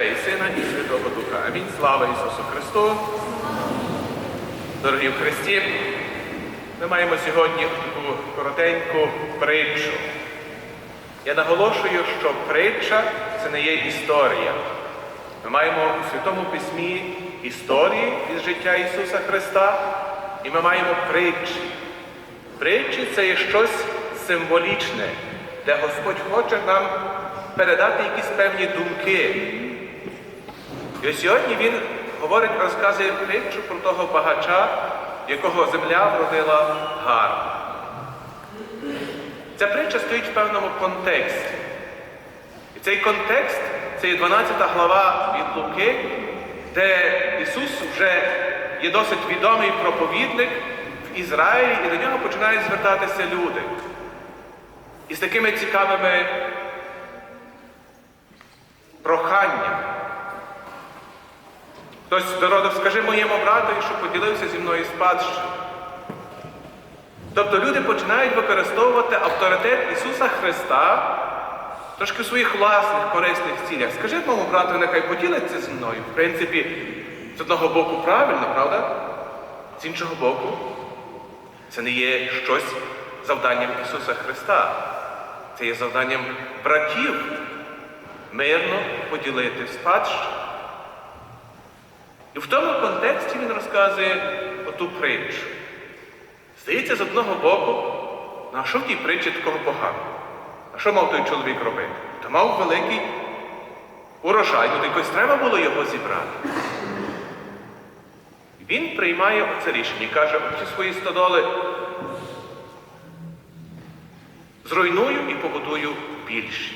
І Сина і Святого Духа. Амінь. Слава Ісусу Христу. Дорогі в Христі, ми маємо сьогодні таку коротеньку притчу. Я наголошую, що притча це не є історія. Ми маємо у Святому Письмі історії із життя Ісуса Христа, і ми маємо притчі. Притчі це є щось символічне, де Господь хоче нам передати якісь певні думки. І ось сьогодні він говорить, розказує притчу про того багача, якого земля вродила гарно. Ця притча стоїть в певному контексті. І цей контекст це є 12 глава від Луки, де Ісус вже є досить відомий проповідник в Ізраїлі, і до нього починають звертатися люди. І з такими цікавими проханнями. Хтось дородив, скажи моєму братові, що поділився зі мною спадщиною. Тобто люди починають використовувати авторитет Ісуса Христа трошки в своїх власних корисних цілях. Скажи моєму брату, нехай поділиться зі мною. В принципі, з одного боку правильно, правда? З іншого боку, це не є щось завданням Ісуса Христа. Це є завданням братів мирно поділити спадщину. І в тому контексті він розказує оту притчу. Здається, з одного боку, ну що в тій притчі такого поганого? А що мав той чоловік робити? Та мав великий урожай, ну якось треба було його зібрати. Він приймає оце рішення і каже, оці свої стодоли зруйную і побудую більші.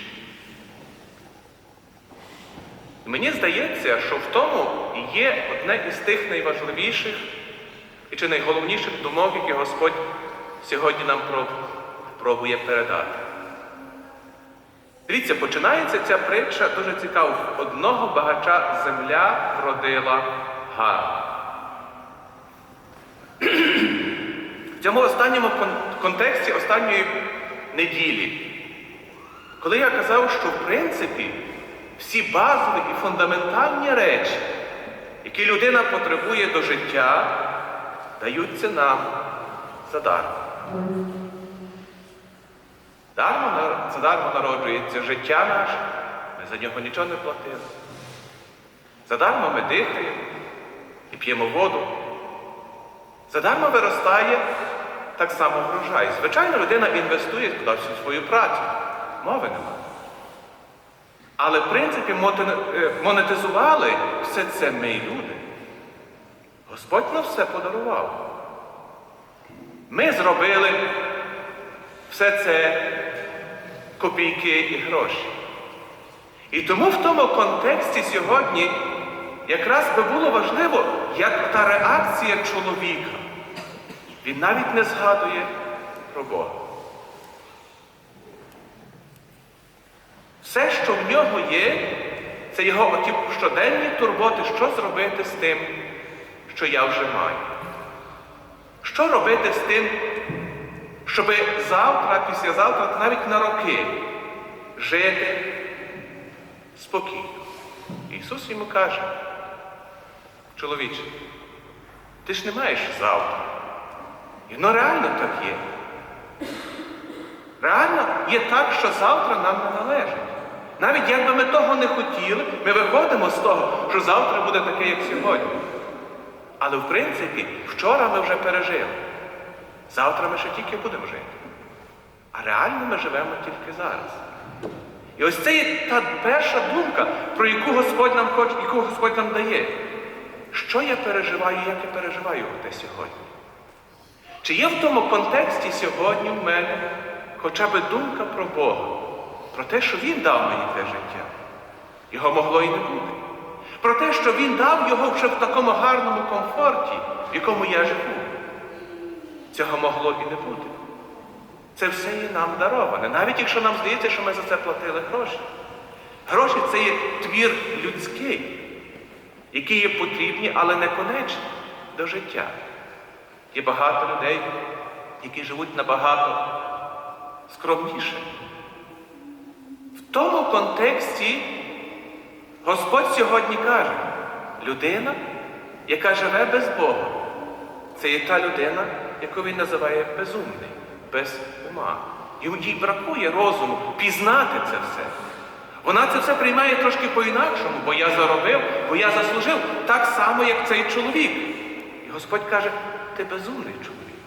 І Мені здається, що в тому є одне із тих найважливіших і чи найголовніших думок, які Господь сьогодні нам пробує передати. Дивіться, починається ця притча дуже цікаво. Одного багача земля вродила гарно. В цьому останньому контексті останньої неділі, коли я казав, що в принципі всі базові і фундаментальні речі, які людина потребує до життя, даються нам задармо. Дармо, на- задармо народжується життя наше, ми за нього нічого не платили. Задармо ми дихаємо і п'ємо воду. Задармо виростає так само врожай. Звичайно, людина інвестує туди всю свою працю. Мови немає. Але в принципі е, монетизували все це ми люди. Господь нам все подарував. Ми зробили все це копійки і гроші. І тому в тому контексті сьогодні якраз би було важливо, як та реакція чоловіка. Він навіть не згадує про Бога. Все, що в нього є, це його оті щоденні турботи, що зробити з тим, що я вже маю. Що робити з тим, щоб завтра, післязавтра, навіть на роки жити спокійно. Ісус йому каже, чоловіче, ти ж не маєш завтра. І воно реально так є. Реально є так, що завтра нам не належить. Навіть якби ми того не хотіли, ми виходимо з того, що завтра буде таке, як сьогодні. Але в принципі, вчора ми вже пережили. Завтра ми ще тільки будемо жити. А реально ми живемо тільки зараз. І ось це є та перша думка, про яку Господь нам хоче, яку Господь нам дає. Що я переживаю, як я переживаю те сьогодні? Чи є в тому контексті сьогодні в мене хоча б думка про Бога, про те, що Він дав мені те життя? Його могло і не бути. Про те, що Він дав його вже в такому гарному комфорті, в якому я живу. Цього могло і не бути. Це все є нам дароване, навіть якщо нам здається, що ми за це платили гроші. Гроші це є твір людський, які є потрібні, але не конечні до життя. Є багато людей, які живуть набагато скромніше. Тому контексті Господь сьогодні каже, людина, яка живе без Бога, це є та людина, яку він називає безумний, без ума. Їй бракує розуму пізнати це все. Вона це все приймає трошки по-інакшому, бо я заробив, бо я заслужив, так само, як цей чоловік. І Господь каже, ти безумний чоловік.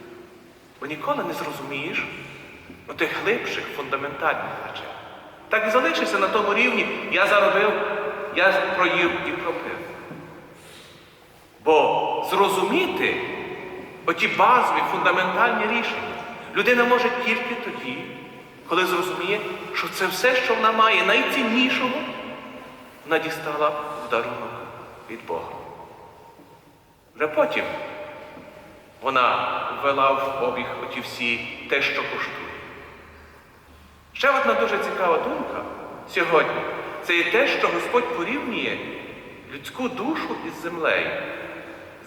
Бо ніколи не зрозумієш отих глибших, фундаментальних речей. Так і залишишся на тому рівні, я заробив, я проїв і пропив. Бо зрозуміти оті базові, фундаментальні рішення людина може тільки тоді, коли зрозуміє, що це все, що вона має, найціннішого, вона дістала в дарунок від Бога. Вже потім вона ввела в обіг оті всі те, що коштує. Ще одна дуже цікава думка сьогодні це є те, що Господь порівнює людську душу із землею.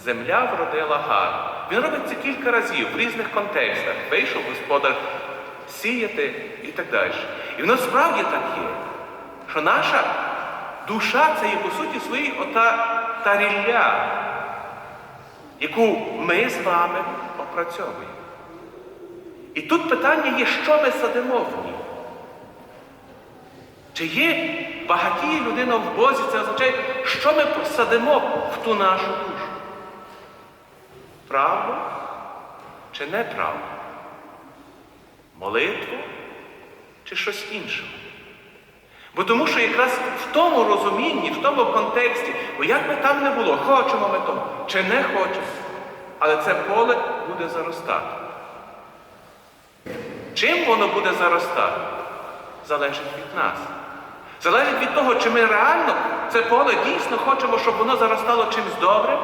Земля вродила гар. Він робить це кілька разів в різних контекстах. Вийшов господар сіяти і так далі. І воно справді так є, що наша душа це є по суті своїй ота та рілля, яку ми з вами опрацьовуємо. І тут питання є, що ми садимо в ній. Чи є багатіє людина в Бозі, це означає, що ми посадимо в ту нашу душу? Правду чи неправду? Молитву чи щось інше? Бо тому що якраз в тому розумінні, в тому контексті, бо як би там не було, хочемо ми того чи не хочемо, але це поле буде заростати. Чим воно буде заростати? Залежить від нас. Залежить від того, чи ми реально це поле дійсно хочемо, щоб воно заростало чимось добрим,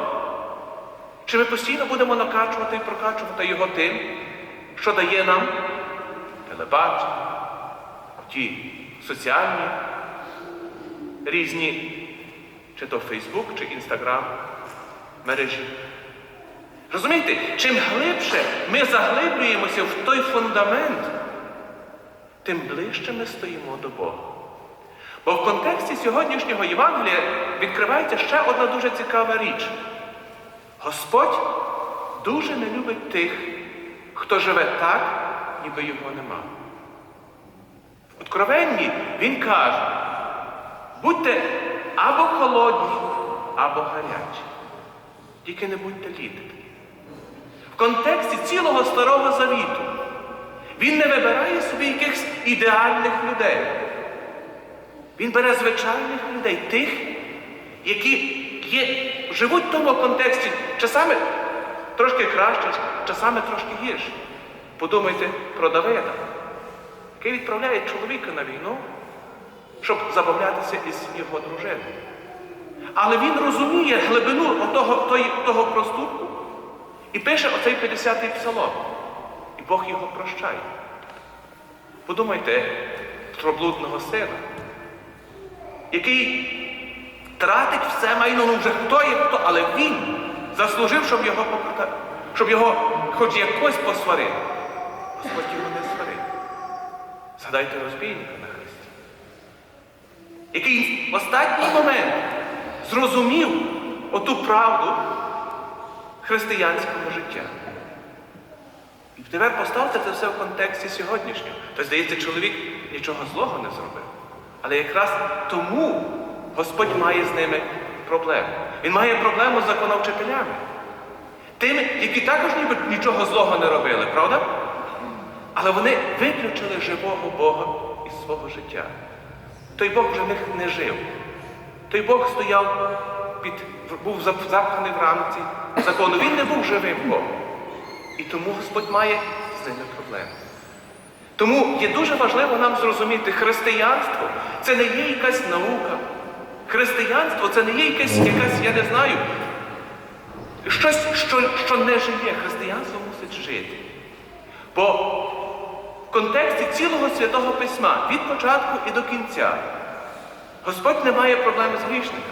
чи ми постійно будемо накачувати і прокачувати його тим, що дає нам телебачення, ті соціальні різні, чи то Фейсбук, чи Інстаграм мережі. Розумієте, чим глибше ми заглиблюємося в той фундамент, тим ближче ми стоїмо до Бога. Бо в контексті сьогоднішнього Євангелія відкривається ще одна дуже цікава річ. Господь дуже не любить тих, хто живе так, ніби його нема. В Откровенні він каже, будьте або холодні, або гарячі. Тільки не будьте лідери. В контексті цілого Старого Завіту він не вибирає собі якихось ідеальних людей. Він бере звичайних людей, тих, які є, живуть в тому контексті часами трошки краще, часами трошки гірше. Подумайте про Давида, який відправляє чоловіка на війну, щоб забавлятися із його дружиною. Але він розуміє глибину того, того, того проступку і пише оцей 50-й псалом. І Бог його прощає. Подумайте про блудного сина, який тратить все майно, ну вже хто є хто, але він заслужив, щоб його покарати, щоб його хоч якось посварити. Господь його не сварив. Згадайте розбійника на хресті, який в останній момент зрозумів оту правду християнського життя. І тепер поставте це все в контексті сьогоднішнього. То здається, чоловік нічого злого не зробив. Але якраз тому Господь має з ними проблему. Він має проблему з законовчителями. Тими, які також ніби нічого злого не робили, правда? Але вони виключили живого Бога із свого життя. Той Бог вже в них не жив. Той Бог стояв під, був запханий в рамці закону. Він не був живим Богом. І тому Господь має з ними проблеми. Тому є дуже важливо нам зрозуміти, християнство це не є якась наука. Християнство це не є якась, якась я не знаю, щось, що, що не живе. Християнство мусить жити. Бо в контексті цілого Святого Письма від початку і до кінця Господь не має проблеми з грішниками.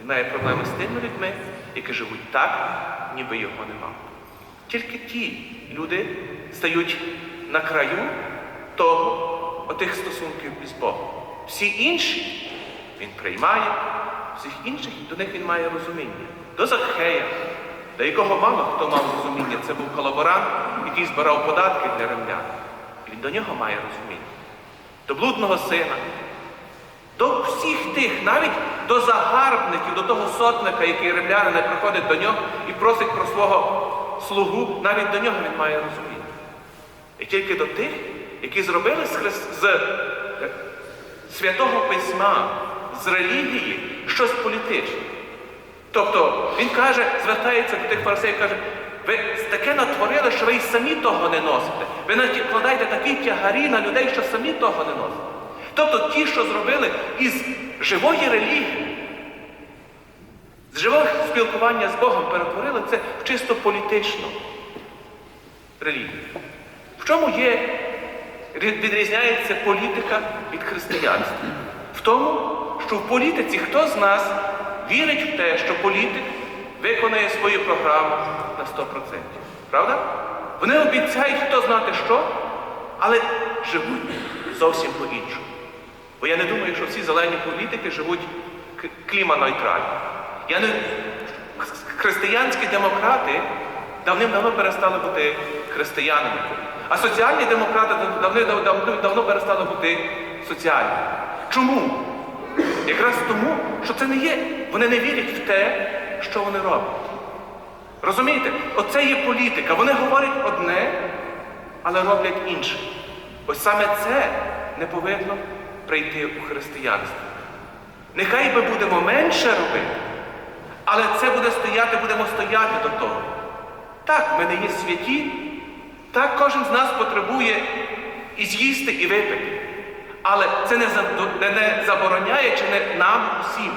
Він має проблеми з тими людьми, які живуть так, ніби його нема. Тільки ті люди стають на краю того, отих стосунків із Богом. Всі інші, він приймає, всіх інших до них він має розуміння. До Закхея, до якого мало хто мав розуміння, це був колаборант, який збирав податки для римлян. Він до нього має розуміння. До блудного сина, до всіх тих, навіть до загарбників, до того сотника, який римлянин приходить до нього і просить про свого слугу, навіть до нього він має розуміння. І тільки до тих, які зробили з, хрис... з святого письма, з релігії щось політичне. Тобто він каже, звертається до тих фарисеїв, каже, ви таке натворили, що ви й самі того не носите. Ви накладаєте такі тягарі на людей, що самі того не носите. Тобто ті, що зробили із живої релігії, з живого спілкування з Богом перетворили це в чисто політичну релігію. В чому є, відрізняється політика від християнства? В тому, що в політиці хто з нас вірить в те, що політик виконає свою програму на 100%. Правда? Вони обіцяють хто знати що, але живуть зовсім по-іншому. Бо я не думаю, що всі зелені політики живуть кліманойтрально. Я не... Християнські демократи давним-давно перестали бути християнами. А соціальні демократи давним-давно давно перестали бути соціальними. Чому? Якраз тому, що це не є. Вони не вірять в те, що вони роблять. Розумієте? Оце є політика. Вони говорять одне, але роблять інше. Ось саме це не повинно прийти у християнство. Нехай ми будемо менше робити, але це буде стояти, будемо стояти до того. Так, ми не є святі, так кожен з нас потребує і з'їсти, і випити. Але це не, за- не- не забороняє чи не нам усім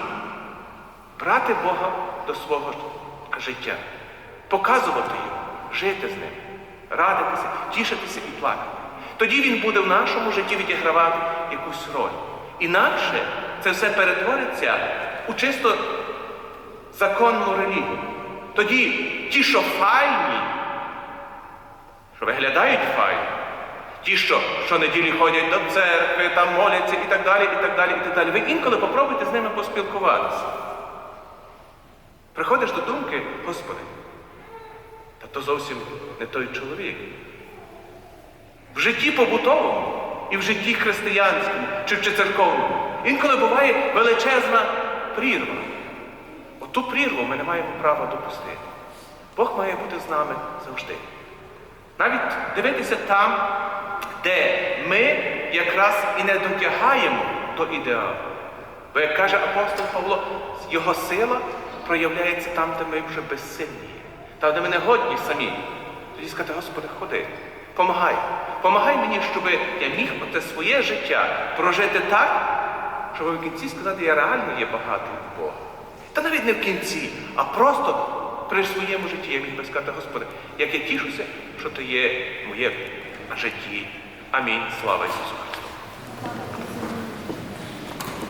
брати Бога до свого життя, показувати його, жити з ним, радитися, тішитися і плакати. Тоді він буде в нашому житті відігравати якусь роль. Інакше це все перетвориться у чисто законну релігію. Тоді ті, що файні, виглядають файно, ті, що щонеділі ходять до церкви, там моляться і так далі, і так далі, і так далі. Ви інколи попробуйте з ними поспілкуватися. Приходиш до думки, Господи, та то зовсім не той чоловік. В житті побутовому і в житті християнському чи чи церковному інколи буває величезна прірва. Оту прірву ми не маємо права допустити. Бог має бути з нами завжди. Навіть дивитися там, де ми якраз і не дотягаємо до ідеалу. Бо, як каже апостол Павло, його сила проявляється там, де ми вже безсильні. Там, де ми не годні самі. Тоді сказати, Господи, ходи, помагай. Помагай мені, щоб я міг оте своє життя прожити так, щоб в кінці сказати, я реально є багатий в Бога. Та навіть не в кінці, а просто при своєму житті я міг би сказати, Господи, як я тішуся, що Ти є в моєму житті. Амінь. Слава Ісусу Христу.